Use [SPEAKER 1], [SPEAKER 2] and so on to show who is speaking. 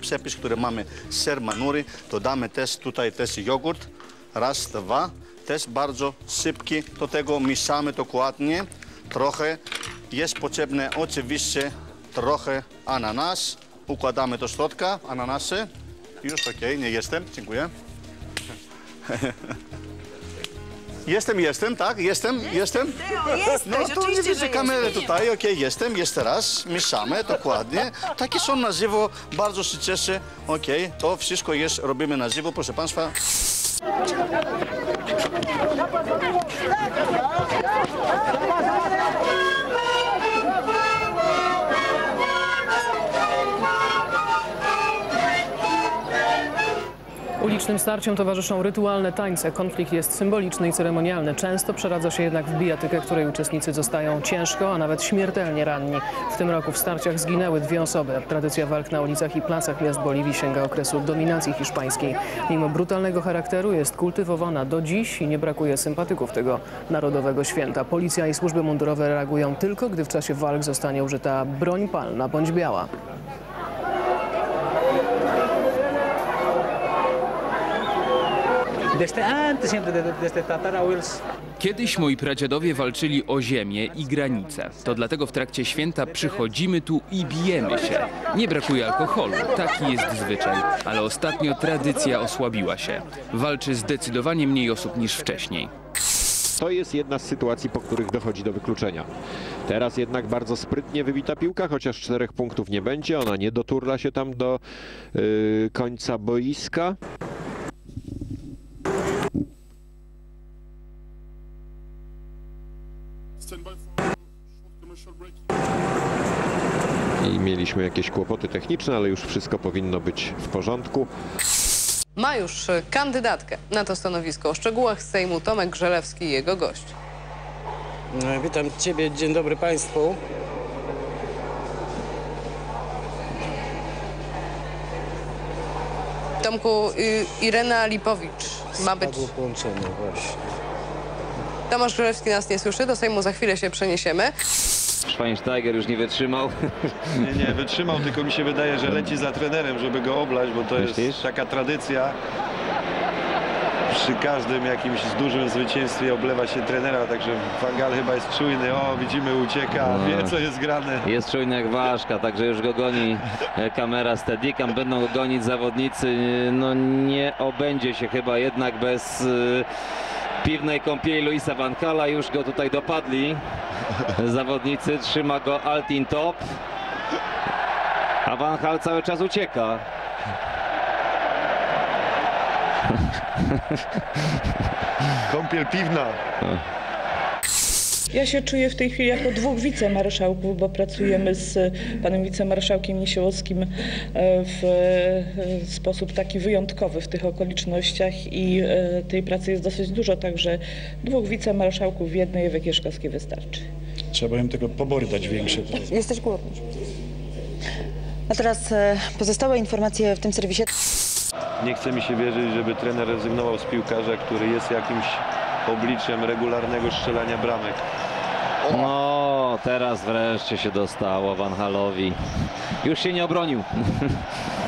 [SPEAKER 1] Przepis, który mamy ser manury, dodamy też tutaj też jogurt. Raz, dwa. Też bardzo szybki. Do tego mieszamy dokładnie. Trochę. Jest potrzebne oczywiście trochę ananas. Układamy do środka ananasy. Już okej, nie jestem. Dziękuję. Jestem, jestem, tak? Jestem, jestem.
[SPEAKER 2] Jesteś,
[SPEAKER 1] No to nie
[SPEAKER 2] oczywiście,
[SPEAKER 1] widzę
[SPEAKER 2] że
[SPEAKER 1] kamery
[SPEAKER 2] jesteś.
[SPEAKER 1] tutaj, okej, jestem, jeszcze raz, mieszamy, dokładnie. Takie są na żywo, bardzo się cieszę, okej, to wszystko jest, robimy na żywo, proszę Państwa.
[SPEAKER 3] Ulicznym starciom towarzyszą rytualne tańce. Konflikt jest symboliczny i ceremonialny. Często przeradza się jednak w bijatykę, której uczestnicy zostają ciężko, a nawet śmiertelnie ranni. W tym roku w starciach zginęły dwie osoby. Tradycja walk na ulicach i placach miast Boliwii sięga okresu dominacji hiszpańskiej. Mimo brutalnego charakteru jest kultywowana do dziś i nie brakuje sympatyków tego narodowego święta. Policja i służby mundurowe reagują tylko, gdy w czasie walk zostanie użyta broń palna bądź biała.
[SPEAKER 4] Kiedyś moi pradziadowie walczyli o ziemię i granice. To dlatego w trakcie święta przychodzimy tu i bijemy się. Nie brakuje alkoholu, taki jest zwyczaj, ale ostatnio tradycja osłabiła się. Walczy zdecydowanie mniej osób niż wcześniej.
[SPEAKER 5] To jest jedna z sytuacji, po których dochodzi do wykluczenia. Teraz jednak bardzo sprytnie wybita piłka, chociaż czterech punktów nie będzie. Ona nie doturla się tam do yy, końca boiska. I mieliśmy jakieś kłopoty techniczne, ale już wszystko powinno być w porządku.
[SPEAKER 6] Ma już e, kandydatkę na to stanowisko. O szczegółach z Sejmu Tomek Grzelewski i jego gość.
[SPEAKER 7] E, Witam Ciebie, dzień dobry Państwu.
[SPEAKER 6] Tomku, y, Irena Lipowicz ma być...
[SPEAKER 7] Padło połączenie właśnie.
[SPEAKER 6] Tomasz Grzelewski nas nie słyszy, do Sejmu za chwilę się przeniesiemy.
[SPEAKER 8] Schweinsteiger już nie wytrzymał.
[SPEAKER 9] Nie, nie, wytrzymał, tylko mi się wydaje, że leci za trenerem, żeby go oblać, bo to
[SPEAKER 8] Myślisz?
[SPEAKER 9] jest taka tradycja. Przy każdym jakimś dużym zwycięstwie oblewa się trenera, także Van Gaal chyba jest czujny. O, widzimy, ucieka,
[SPEAKER 8] No.
[SPEAKER 9] wie co jest grane.
[SPEAKER 8] Jest czujny jak ważka, także już go goni e, kamera Steadicam. Będą go gonić zawodnicy. No nie obędzie się chyba jednak bez e, piwnej kąpieli Luisa Van Hala. Już go tutaj dopadli zawodnicy. Trzyma go Altin Top. A Van Hal cały czas ucieka.
[SPEAKER 9] Kąpiel piwna.
[SPEAKER 10] Ja się czuję w tej chwili jako dwóch wicemarszałków, bo pracujemy z panem wicemarszałkiem Niesiołowskim e, w e, sposób taki wyjątkowy w tych okolicznościach i e, tej pracy jest dosyć dużo, także dwóch wicemarszałków w jednej Ewek Kieszkowskiej wystarczy.
[SPEAKER 11] Trzeba im tego pobory dać większe.
[SPEAKER 2] Jesteś głodny. A teraz pozostałe informacje w tym serwisie.
[SPEAKER 9] Nie chce mi się wierzyć, żeby trener rezygnował z piłkarza, który jest jakimś obliczem regularnego strzelania bramek.
[SPEAKER 8] No, teraz wreszcie się dostało Van Halowi. Już się nie obronił.